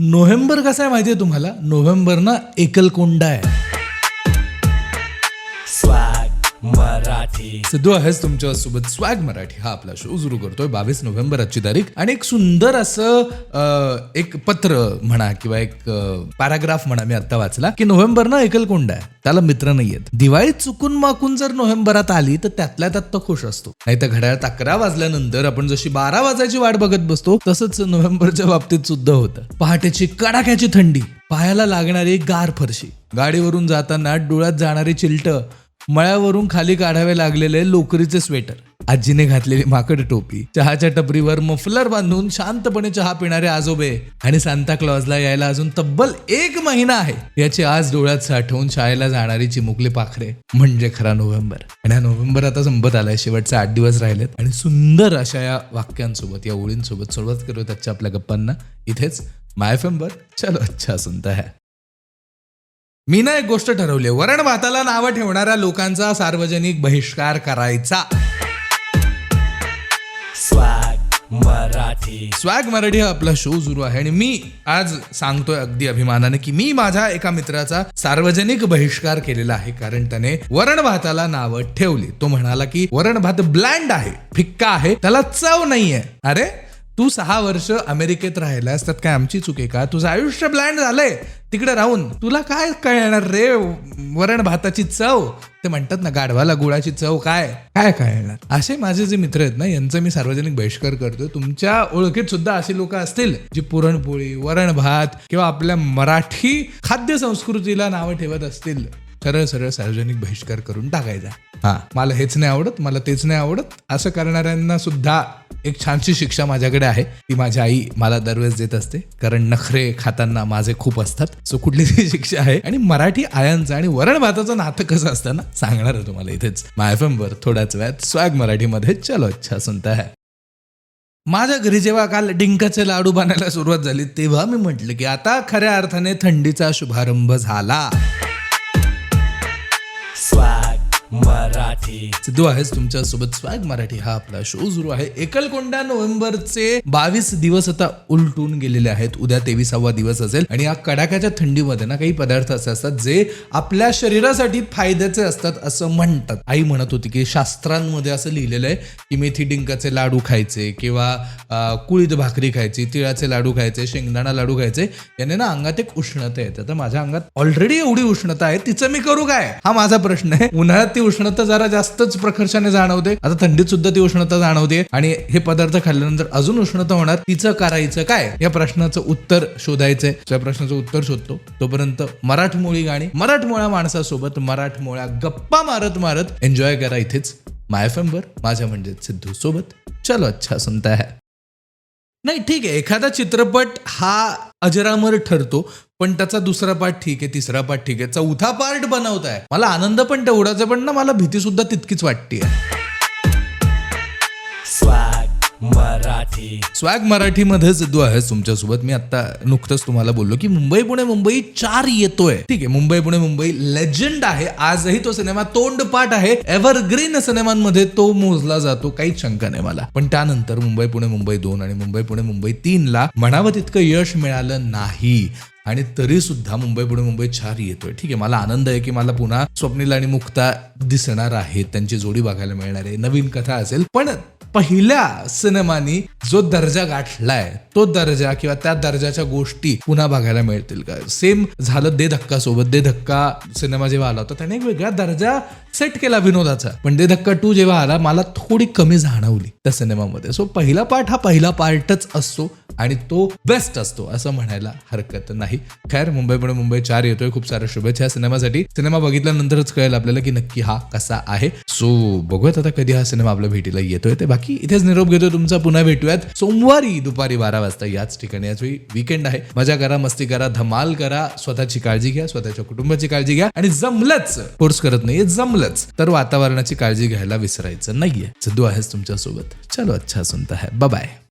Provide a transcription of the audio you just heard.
November कसा आहे माहिती आहे तुम्हाला? नोव्हेंबर ना एकलकोंडा आहे. मराठी. सिद्धू आहेस तुमच्यासोबत स्वॅग मराठी. हा आपला शो सुरू करतोय बावीस नोव्हेंबर आजची तारीख. आणि एक सुंदर असं एक पत्र म्हणा किंवा एक पॅराग्राफ म्हणा मी आता वाचला की नोव्हेंबर ना एकलकोंडा आहे. त्याला मित्र नाहीयेत दिवाळी चुकून माकून जर नोव्हेंबरात आली तर त्यातल्या त्यात तो खुश असतो. नाही तर घड्याळात अकरा वाजल्यानंतर आपण जशी बारा वाजायची वाट बघत बसतो तसंच नोव्हेंबरच्या बाबतीत सुद्धा होतं. पहाटेची कडाक्याची थंडी पायाला लागणारी गार फरशी गाडीवरून जाताना डोळ्यात जाणारी चिलट मळ्यावरून खाली काढावे लागलेले लोकरीचे स्वेटर. आजीने घातलेली माकड टोपी चहाच्या टपरीवर मफलर बांधून शांतपणे चहा पिणारे आजोबे आणि सांता क्लॉजला यायला अजून तब्बल एक महिना आहे. याची आज डोळ्यात साठवून शाळेला जाणारी चिमुकली पाखरे म्हणजे खरा नोव्हेंबर. आणि हा नोव्हेंबर आता संपत आलाय. शेवटचे आठ दिवस राहिलेत. आणि सुंदर अशा या वाक्यांसोबत या ओळींसोबत सुरुवात करूयात आजच्या आपल्या गप्पांना. इथेच माय फेंबर चलो अच्छा सुनता है. मी ना एक गोष्ट ठरवली वरण भाताला नावं ठेवणाऱ्या लोकांचा सार्वजनिक बहिष्कार करायचा. स्वॅग मराठी. स्वॅग मराठी हा आपला शो सुरू आहे आणि मी आज सांगतोय अगदी अभिमानाने की मी माझ्या एका मित्राचा सार्वजनिक बहिष्कार केलेला आहे. कारण त्याने वरण भाताला नावं ठेवली. तो म्हणाला की वरण भात ब्लँड आहे फिक्का आहे त्याला चव नाहीये. अरे तू सहा वर्ष अमेरिकेत राहिलास त्यात काय आमची चूक आहे का? तुझं आयुष्य ब्लँड झालंय. तिकडे राहून तुला काय कळणार रे? वरण भाताची चव. ते म्हणतात ना गाढवाला गुळाची चव काय? काय कळणार? असे माझे जे मित्र आहेत ना यांचं मी सार्वजनिक बहिष्कार करतो तुमच्या ओळखीत सुद्धा अशी लोक असतील जी पुरणपोळी वरण भात किंवा आपल्या मराठी खाद्य संस्कृतीला नावं ठेवत असतील. सरळ सरळ सार्वजनिक बहिष्कार करून टाकायचा. हा. मला हेच नाही आवडत मला तेच नाही आवडत. असं करणाऱ्यांना सुद्धा एक छानशी शिक्षा माझ्याकडे आहे. ती माझी आई मला दरवेळेस देत असते. कारण नखरे खाताना माझे खूप असतात. सो कुठली ती शिक्षा आहे. आणि मराठी आयांचं आणि वरण भाताचं नातं कसं असतं ना? सांगणार आहे तुम्हाला इथेच. माय वर थोड्याच वेळात स्वॅग मराठीमध्ये चलो अच्छा सुनता है. माझ्या घरी जेव्हा काल डिंकाचे लाडू बनायला सुरुवात झाली तेव्हा मी म्हटलं की आता खऱ्या अर्थाने थंडीचा शुभारंभ झाला. मराठी. सिद्धू आहेस तुमच्यासोबत स्वॅग मराठी हा आपला शो सुरू आहे. एकलकोंडा नोव्हेंबरचे बावीस दिवस आता उलटून गेलेले आहेत. उद्या तेविसावा दिवस असेल आणि या कडाक्याच्या थंडीमध्ये ना काही पदार्थ असे असतात जे आपल्या शरीरासाठी फायद्याचे असतात असं म्हणतात. आई म्हणत होती की शास्त्रांमध्ये असं लिहिलेलं आहे की मेथी डिंकाचे लाडू खायचे किंवा कुळीद भाकरी खायची तिळाचे लाडू खायचे शेंगदाणा लाडू खायचे. याने ना अंगात एक उष्णता येते. तर माझ्या अंगात ऑलरेडी एवढी उष्णता आहे. तिचं मी करू काय? हा माझा प्रश्न आहे. उन्हाळ्यात ती उष्णता जरा जास्तच प्रखरशाने जाणवते. आता थंडीत सुद्धा ती उष्णता जाणवते. आणि हे पदार्थ खाल्ल्यानंतर अजून उष्णता होणार. तिचं करायचं काय? या प्रश्नाचं उत्तर शोधायचंय. त्या प्रश्नाचं उत्तर शोधतो तोपर्यंत मराठमोळी गाणी मराठमोळ्या माणसासोबत मराठमोळ्या गप्पा मारत मारत एन्जॉय करा इथेच. माय माझ्या म्हणजे सिद्धू सोबत. चलो अच्छा सुनता है नाही ठीक आहे. एखादा चित्रपट हा अजरामर ठरतो पण त्याचा दुसरा पार्ट ठीक आहे तिसरा पार्ट ठीक आहे. चौथा पार्ट बनवताय. मला आनंद पण तेवढाच आहे पण ना मला भीती सुद्धा तितकीच वाटते मराठी. स्वॅग मराठीमध्ये सिद्धू आहे तुमच्यासोबत. मी आता नुकतंच तुम्हाला बोललो की मुंबई पुणे मुंबई चार येतोय. ठीक आहे मुंबई पुणे मुंबई लेजंड आहे. आजही तो सिनेमा तोंडपाठ आहे. एव्हरग्रीन सिनेमांमध्ये तो मोजला जातो काहीच शंका नाही मला. पण त्यानंतर मुंबई पुणे मुंबई दोन आणि मुंबई पुणे मुंबई तीन ला म्हणावं तितकं यश मिळालं नाही. आणि तरी सुद्धा मुंबई पुणे मुंबई चार येतोय. ठीक आहे मला आनंद आहे की मला पुन्हा स्वप्नील आणि मुक्ता दिसणार आहेत. त्यांची जोडी बघायला मिळणार आहे. नवीन कथा असेल पण पहिल्या सिनेमानी जो दर्जा गाठलाय तो दर्जा किंवा त्या दर्जाच्या गोष्टी पुन्हा बघायला मिळतील. का? सेम झालं दे धक्का सोबत. दे धक्का सिनेमा जेव्हा आला होता त्याने एक वेगळा दर्जा सेट केला विनोदाचा. पण दे धक्का टू जेव्हा आला मला थोडी कमी जाणवली त्या सिनेमामध्ये. सो पहिला पार्ट हा पहिला पार्टच असतो आणि तो बेस्ट असतो असं म्हणायला हरकत नाही. खैर मुंबई पुणे मुंबई चार येतोय. खूप साऱ्या शुभेच्छा या सिनेमासाठी. सिनेमा बघितल्यानंतरच कळेल आपल्याला की नक्की हा कसा आहे. सो बघूयात आता कधी हा सिनेमा आपल्या भेटीला येतोय ते. बाकी इथेच निरोप घेतोय. तुमचा पुन्हा भेटूयात. सोमवारी दुपारी बारा वाजता याच ठिकाणी. याच वेळी विकेंड आहे. मजा करा मस्ती करा धमाल करा. स्वतःची काळजी घ्या स्वतःच्या कुटुंबाची काळजी घ्या. आणि जमलंच कोर्स करत नाहीये जमलंच तर वातावरणाची काळजी घ्यायला विसरायचं नाहीये. सिद्धू आहेस तुमच्यासोबत. चलो अच्छा सुनता है. बाय